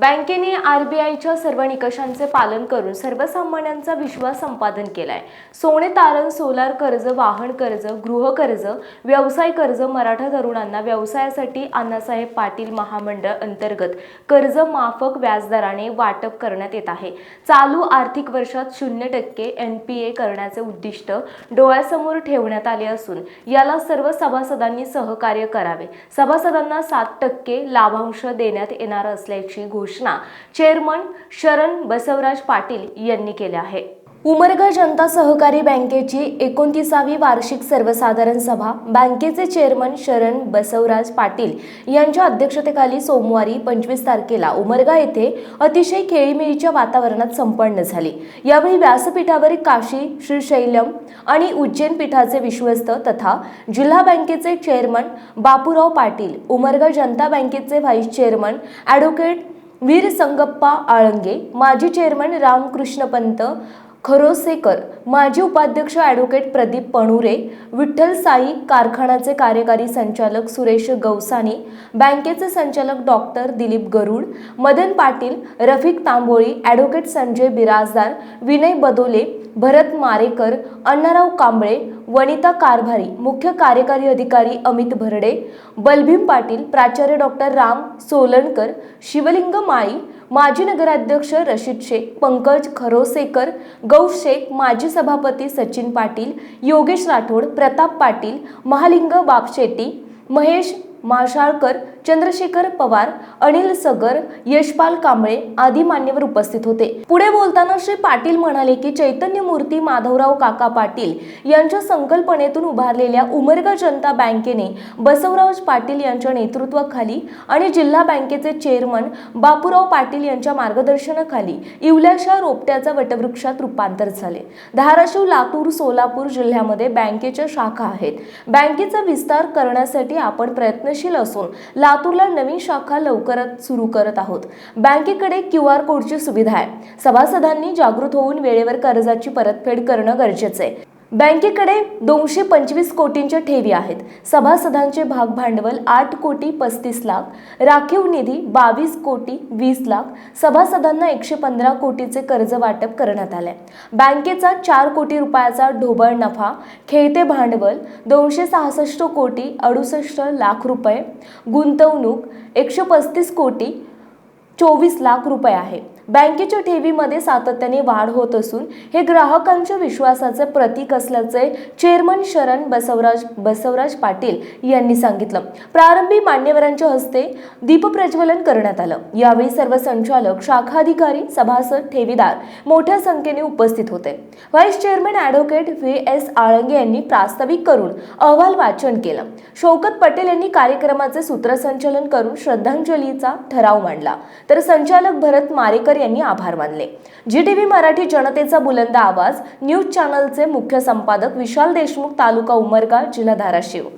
बँकेने आरबीआयच्या सर्व निकषांचे पालन करून सर्वसामान्यांचा विश्वास संपादन केलाय. सोने तारण सोलार कर्ज वाहन कर्ज गृह कर्ज व्यवसाय कर्ज मराठा तरुणांना व्यवसायासाठी अण्णासाहेब पाटील महामंडळ अंतर्गत कर्ज माफक व्याजदराने वाटप करण्यात येत आहे. चालू आर्थिक वर्षात शून्य टक्के एन पी ए करण्याचे उद्दिष्ट डोळ्यासमोर ठेवण्यात आले असून याला सर्व सभासदांनी सहकार्य करावे. सभासदांना सात टक्के लाभांश देण्यात येणार असल्याची घोषणा चेअरमन शरण बसवराज पाटील यांनी केल्या आहे. उमरगा जनता सहकारी बँकेची एकोणतीसावी वार्षिक सर्वसाधारण सभा बँकेचे चेअरमन शरण बसवराज पाटील यांच्या अध्यक्षतेखाली सोमवारी पंचवीस तारखेला उमरगा येथे अतिशय खेळीमेळीच्या वातावरणात संपन्न झाली. यावेळी व्यासपीठावर काशी श्रीशैलम आणि उज्जैन पीठाचे विश्वस्त तथा जिल्हा बँकेचे चेअरमन बापूराव पाटील उमरगा जनता बँकेचे vice chairman advocate Veer Sangappa Alange माजी चेअरमन रामकृष्ण पंत खरोसेकर माजी उपाध्यक्ष ॲडव्होकेट प्रदीप पणुरे विठ्ठल साई कारखानाचे कार्यकारी संचालक सुरेश गवसानी बँकेचे संचालक डॉक्टर दिलीप गरुड मदन पाटील रफिक तांबोळी ॲडव्होकेट संजय बिराजदार विनय बदोले भरत मारेकर अण्णाराव कांबळे वनिता कारभारी मुख्य कार्यकारी अधिकारी अमित भरडे बलभीम पाटील प्राचार्य डॉक्टर राम सोलणकर शिवलिंग माळी माजी नगराध्यक्ष रशीद शेख पंकज खरोसेकर गौ शेख माजी सभापती सचिन पाटील योगेश राठोड प्रताप पाटील महालिंग बापशेट्टी महेश माशाळकर चंद्रशेखर पवार अनिल सगर यशपाल कांबळे आदी मान्यवर उपस्थित होते. पुढे बोलताना श्री पाटील म्हणाले की चैतन्य मूर्ती माधवराव काका पाटील यांच्या संकल्पनेतून उभारलेल्या उमरगा जनता बँकेने बसवराव पाटील यांच्या नेतृत्वाखाली आणि जिल्हा बँकेचे चेअरमन बापूराव पाटील यांच्या मार्गदर्शनाखाली इवल्याशा रोपट्याचा वटवृक्षात रूपांतर झाले. धाराशिव लातूर सोलापूर जिल्ह्यामध्ये बँकेच्या शाखा आहेत. बँकेचा विस्तार करण्यासाठी आपण प्रयत्न प्रयत्नशील असून लातूरला नवीन शाखा लवकरच सुरू करत आहोत. बँकेकडे क्यू आर कोडची सुविधा आहे. सभासदांनी जागृत होऊन वेळेवर कर्जाची परतफेड करणं गरजेचं आहे. बँकेकडे दोनशे पंचवीस कोटींच्या ठेवी आहेत. सभासदांचे भाग भांडवल आठ कोटी पस्तीस लाख. राखीव निधी बावीस कोटी वीस लाख. सभासदांना एकशे पंधरा कोटीचे कर्ज वाटप करण्यात आले. बँकेचा चार कोटी रुपयाचा ढोबळ नफा. खेळते भांडवल दोनशे सहासष्ट कोटी अडुसष्ट लाख रुपये. गुंतवणूक एकशे पस्तीस कोटी चोवीस लाख रुपये आहे. बँकेच्या ठेवीमध्ये सातत्याने वाढ होत असून हे ग्राहकांच्या विश्वासाचे प्रतीक असल्याचे चेअरमन शरण बसवराज बसवराज पाटील यांनी सांगितलं. प्रारंभी मान्यवरांच्या हस्ते दीपप्रज्वलन करण्यात आलं. यावेळी सर्व संचालक शाखा अधिकारी सभासद ठेवीदार मोठ्या संख्येने उपस्थित होते. Vice chairman advocate V S Alange यांनी प्रास्ताविक करून अहवाल वाचन केलं. शौकत पटेल यांनी कार्यक्रमाचे सूत्रसंचालन करून श्रद्धांजलीचा ठराव मांडला. तर संचालक भरत मारेकर यांनी आभार मानले. जी टीव्ही मराठी जनतेचा बुलंद आवाज न्यूज चॅनलचे मुख्य संपादक विशाल देशमुख तालुका उमरगा जिल्हा धाराशिव